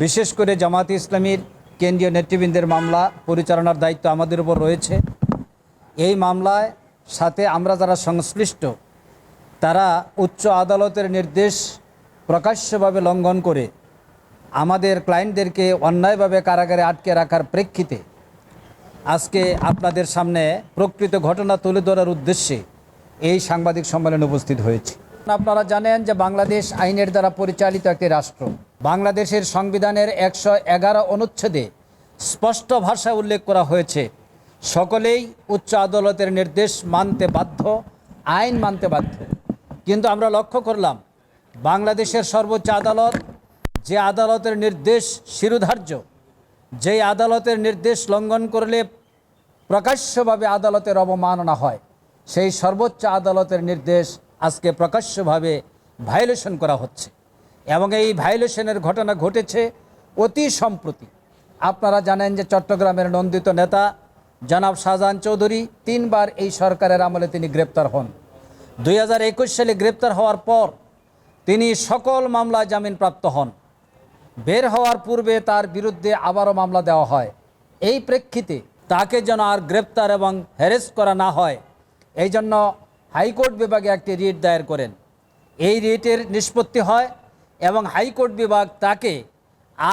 বিশেষ করে জামাতে ইসলামীর কেন্দ্রীয় নেতৃবৃন্দের মামলা পরিচালনার দায়িত্ব আমাদের উপর রয়েছে। এই মামলায় সাথে আমরা যারা সংশ্লিষ্ট, তারা উচ্চ আদালতের নির্দেশ প্রকাশ্যভাবে লঙ্ঘন করে আমাদের ক্লায়েন্টদেরকে অন্যায়ভাবে কারাগারে আটকে রাখার প্রেক্ষিতে আজকে আপনাদের সামনে প্রকৃত ঘটনা তুলে ধরার উদ্দেশ্যে এই সাংবাদিক সম্মেলনে উপস্থিত হয়েছে। আপনারা জানেন যে বাংলাদেশ আইনের দ্বারা পরিচালিত একটি রাষ্ট্র। বাংলাদেশের সংবিধানের একশো এগারো অনুচ্ছেদে স্পষ্ট ভাষায় উল্লেখ করা হয়েছে। সকলেই উচ্চ আদালতের নির্দেশ মানতে বাধ্য, আইন মানতে বাধ্য। কিন্তু আমরা লক্ষ্য করলাম, বাংলাদেশের সর্বোচ্চ আদালত যে আদালতের নির্দেশ শিরোধার্য, যেই আদালতের নির্দেশ লঙ্ঘন করলে প্রকাশ্যভাবে আদালতের অবমাননা হয়, সেই সর্বোচ্চ আদালতের নির্দেশ আজকে প্রকাশ্যভাবে ভায়োলেশন করা হচ্ছে। এবং এই ভায়োলেশনের ঘটনা ঘটেছে অতি সম্প্রতি। আপনারা জানেন যে চট্টগ্রামের নন্দিত নেতা জনাব শাহজাহান চৌধুরী তিনবার এই সরকারের আমলে তিনি গ্রেপ্তার হন। দুই হাজার একুশ সালে গ্রেপ্তার হওয়ার পর তিনি সকল মামলায় জামিনপ্রাপ্ত হন। বের হওয়ার পূর্বে তার বিরুদ্ধে আবারও মামলা দেওয়া হয়। এই প্রেক্ষিতে তাকে যেন আর গ্রেপ্তার এবং হ্যারেস করা না হয় এই জন্য হাইকোর্ট বিভাগে একটি রিট দায়ের করেন। এই রিটের নিষ্পত্তি হয় এবং হাইকোর্ট বিভাগ তাকে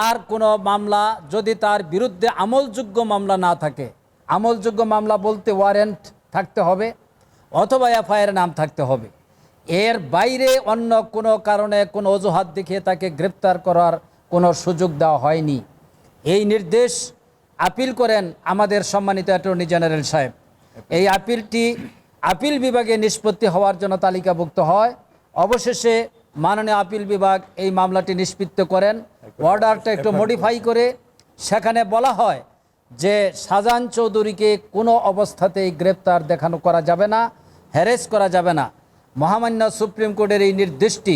আর কোনো মামলা যদি তার বিরুদ্ধে আমলযোগ্য মামলা না থাকে, আমলযোগ্য মামলা বলতে ওয়ারেন্ট থাকতে হবে অথবা এফআইআর নাম থাকতে হবে। এর বাইরে অন্য কোনো কারণে কোনো অজুহাত দেখিয়ে তাকে গ্রেপ্তার করার কোনো সুযোগ দেওয়া হয়নি। এই নির্দেশ আপিল করেন আমাদের সম্মানিত অ্যাটর্নি জেনারেল সাহেব। এই আপিলটি আপিল বিভাগে নিষ্পত্তি হওয়ার জন্য তালিকাভুক্ত হয়। অবশেষে মাননীয় আপিল বিভাগ এই মামলাটি নিষ্পত্তি করেন। অর্ডারটা একটু মডিফাই করে সেখানে বলা হয় যে শাহজাহান চৌধুরীকে কোনো অবস্থাতেই গ্রেপ্তার দেখানো করা যাবে না হ্যারেস করা যাবে না। মহামান্য সুপ্রিম কোর্টের এই নির্দেশটি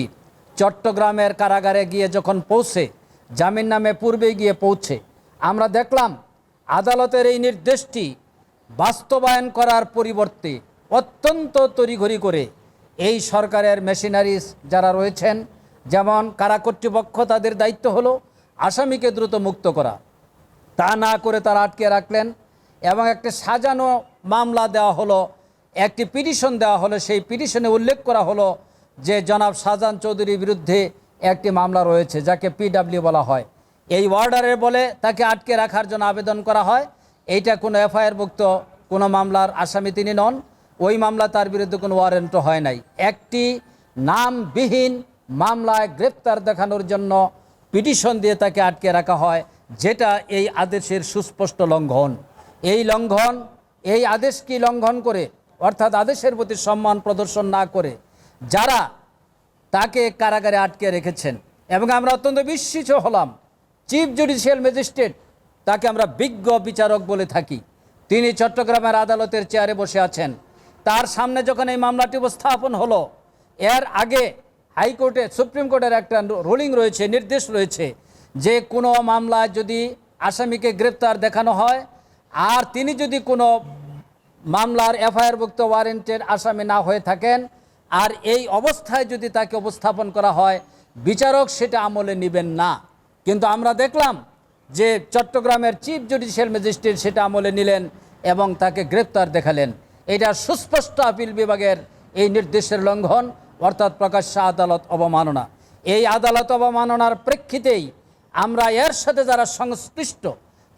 চট্টগ্রামের কারাগারে গিয়ে যখন পৌঁছে জামিন নামে পূর্বে গিয়ে পৌঁছে আমরা দেখলাম আদালতের এই নির্দেশটি বাস্তবায়ন করার পরিবর্তে অত্যন্ত তড়িঘড়ি করে এই সরকারের মেশিনারিজ যারা রয়েছেন, যেমন কারা কর্তৃপক্ষ, তাদের দায়িত্ব হলো আসামিকে দ্রুত মুক্ত করা। তা না করে তারা আটকে রাখলেন এবং একটি সাজানো মামলা দেওয়া হলো, একটি পিটিশন দেওয়া হলো। সেই পিটিশনে উল্লেখ করা হলো যে, জনাব শাহজাহান চৌধুরীর বিরুদ্ধে একটি মামলা রয়েছে, যাকে পিডাব্লিউ বলা হয়। এই অর্ডারে বলে তাকে আটকে রাখার জন্য আবেদন করা হয়। এইটা কোনো এফআইআরভুক্ত কোনো মামলার আসামি তিনি নন। ওই মামলা তার বিরুদ্ধে কোনো ওয়ারেন্টও হয় নাই। একটি নামবিহীন মামলায় গ্রেপ্তার দেখানোর জন্য পিটিশন দিয়ে তাকে আটকে রাখা হয়, যেটা এই আদেশের সুস্পষ্ট লঙ্ঘন। এই লঙ্ঘন, এই আদেশ কি লঙ্ঘন করে? অর্থাৎ আদেশের প্রতি সম্মান প্রদর্শন না করে যারা তাকে কারাগারে আটকে রেখেছেন। এবং আমরা অত্যন্ত বিস্মিত হলাম। চিফ জুডিশিয়াল ম্যাজিস্ট্রেট তাকে আমরা বিজ্ঞ বিচারক বলে থাকি। তিনি চট্টগ্রামের আদালতের চেয়ারে বসে আছেন। তার সামনে যখন এই মামলাটি উপস্থাপন হলো, এর আগে হাইকোর্টে, সুপ্রিম কোর্টের একটা রুলিং রয়েছে, নির্দেশ রয়েছে যে কোনো মামলায় যদি আসামিকে গ্রেপ্তার দেখানো হয়, আর তিনি যদি কোনো মামলার এফআইআরভুক্ত ওয়ারেন্টের আসামি না হয়ে থাকেন, আর এই অবস্থায় যদি তাকে উপস্থাপন করা হয়, বিচারক সেটা আমলে নেবেন না। কিন্তু আমরা দেখলাম যে চট্টগ্রামের চিফ জুডিশিয়াল ম্যাজিস্ট্রেট সেটা আমলে নিলেন এবং তাকে গ্রেপ্তার দেখালেন। এটা সুস্পষ্ট আপিল বিভাগের এই নির্দেশের লঙ্ঘন, অর্থাৎ প্রকাশ্য আদালত অবমাননা। এই আদালত অবমাননার প্রেক্ষিতেই আমরা এর সাথে যারা সংশ্লিষ্ট,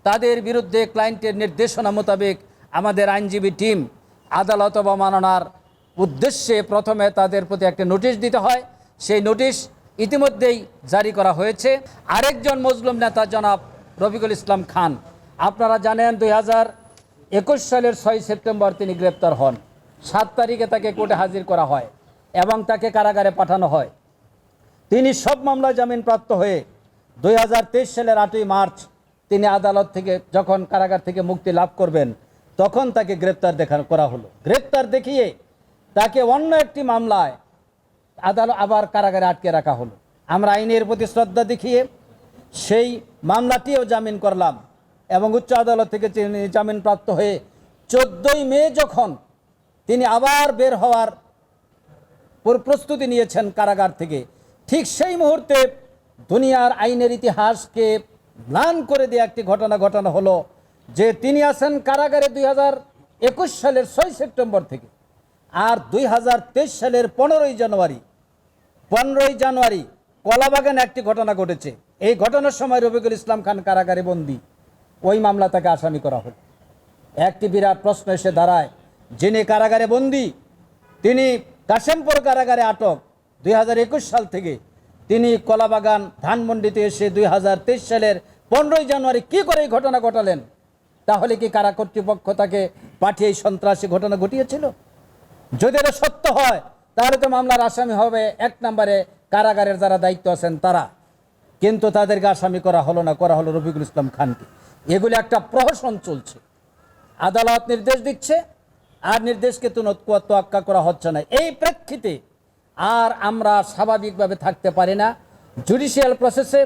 তাদের বিরুদ্ধে ক্লায়েন্টের নির্দেশনা মোতাবেক আমাদের আইনজীবী টিম আদালত অবমাননার উদ্দেশ্যে প্রথমে তাদের প্রতি একটা নোটিশ দিতে হয়। সেই নোটিশ ইতিমধ্যেই জারি করা হয়েছে। আরেকজন মজলুম নেতা জনাব রফিকুল ইসলাম খান, আপনারা জানেন দুই হাজার একুশ সালের ছয় সেপ্টেম্বর তিনি গ্রেপ্তার হন। সাত তারিখে তাকে কোর্টে হাজির করা হয় এবং তাকে কারাগারে পাঠানো হয়। তিনি সব মামলায় জামিনপ্রাপ্ত হয়ে দুই হাজার তেইশ সালের আটই মার্চ তিনি আদালত থেকে যখন কারাগার থেকে মুক্তি লাভ করবেন, তখন তাকে গ্রেপ্তার দেখা করা হলো। গ্রেপ্তার দেখিয়ে তাকে অন্য একটি মামলায় আদালত আবার কারাগারে আটকে রাখা হলো। আমরা আইনের প্রতি শ্রদ্ধা দেখিয়ে সেই মামলাটিও জামিন করলাম। এবং উচ্চ আদালত থেকে তিনি জামিনপ্রাপ্ত হয়ে চোদ্দই মে যখন তিনি আবার বের হওয়ার প্রস্তুতি নিয়েছেন কারাগার থেকে, ঠিক সেই মুহূর্তে দুনিয়ার আইনের ইতিহাসকে ম্লান করে দিয়ে একটি ঘটনা ঘটানো হলো, যে তিনি আছেন কারাগারে দুই হাজার একুশ সালের ছয় সেপ্টেম্বর থেকে আর দুই হাজার তেইশ সালের পনেরোই জানুয়ারি পনেরোই জানুয়ারি কলাবাগানে একটি ঘটনা ঘটেছে। এই ঘটনার সময় রফিকুল ইসলাম খান কারাগারে বন্দী। ওই মামলা তাকে আসামি করা হলো। একটি বিরাট প্রশ্ন এসে দাঁড়ায়, যিনি কারাগারে বন্দী, তিনি কাশেমপুর কারাগারে আটক। দুই হাজার একুশ সাল থেকে তিনি কলাবাগান ধানমন্ডিতে এসে দুই হাজার তেইশ সালের পনেরোই জানুয়ারি কি করে এই ঘটনা ঘটালেন? তাহলে কি কারা কর্তৃপক্ষ তাকে পাঠিয়ে এই সন্ত্রাসী ঘটনা ঘটিয়েছিল? যদি এটা সত্য হয়, তাহলে তো মামলার আসামি হবে এক নম্বরে কারাগারের যারা দায়িত্ব আছেন তারা। কিন্তু তাদেরকে আসামি করা হলো না, করা হলো রফিকুল ইসলাম খানকে। এগুলি একটা প্রহসন চলছে। আদালত নির্দেশ দিচ্ছে, আর নির্দেশকে তো তোয়াক্কা করা হচ্ছে না। এই প্রেক্ষিতে আর আমরা স্বাভাবিকভাবে থাকতে পারি না। জুডিশিয়াল প্রসেসে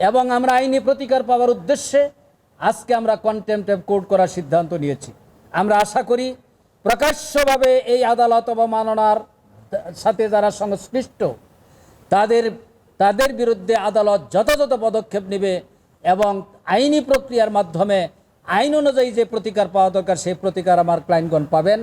এবং আমরা আইনি প্রতিকার পাওয়ার উদ্দেশ্যে আজকে আমরা কন্টেম্পটেভ কোর্ট করার সিদ্ধান্ত নিয়েছি। আমরা আশা করি প্রকাশ্যভাবে এই আদালত অবমাননার সাথে যারা সংশ্লিষ্ট, তাদের তাদের বিরুদ্ধে আদালত যথাযথ পদক্ষেপ নেবে এবং আইনি প্রক্রিয়ার মাধ্যমে আইন অনুযায়ী যে প্রতিকার পাওয়া দরকার, সেই প্রতিকার আমার ক্লায়েন্টগণ পাবেন।